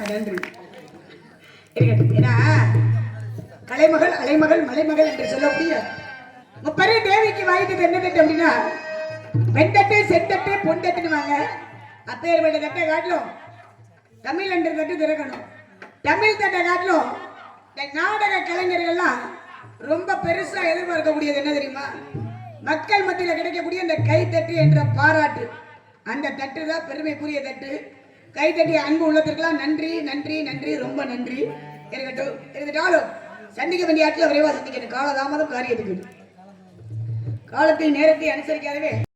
நன்றி ஏன்னா கலைமகள் அலைமகள் மலைமகள் என்று சொல்லக்கூடிய முப்பரே தேவிக்கு வாங்கிட்டு என்ன தட்டு அப்படின்னா வெண்தட்டு செந்தட்டு பொண்டட்டுன்னு வாங்க அப்பேற்பட்ட தட்டை காட்டிலும் தமிழ் என்ற தட்டு திறக்கணும். தமிழ் தட்டை காட்டிலும் இந்த நாடக கலைஞர்கள்லாம் ரொம்ப பெருசா எதிர்பார்க்கக்கூடியது என்ன தெரியுமா? மக்கள் மத்தியில் கிடைக்கக்கூடிய இந்த கைத்தட்டு என்ற பாராட்டு. அந்த தட்டு தான் பெருமைக்குரிய தட்டு. கைத்தட்டிய அன்பு உள்ளத்திற்கெல்லாம் நன்றி நன்றி நன்றி ரொம்ப நன்றி. இருக்கட்டும் இருந்துட்டாலும் சந்திக்க வேண்டிய ஆட்சியில் விரைவாக சந்திக்கணும். காலதாமதம் காரியத்துக்கு. காலத்தை நேரத்தை அனுசரிக்காதவே.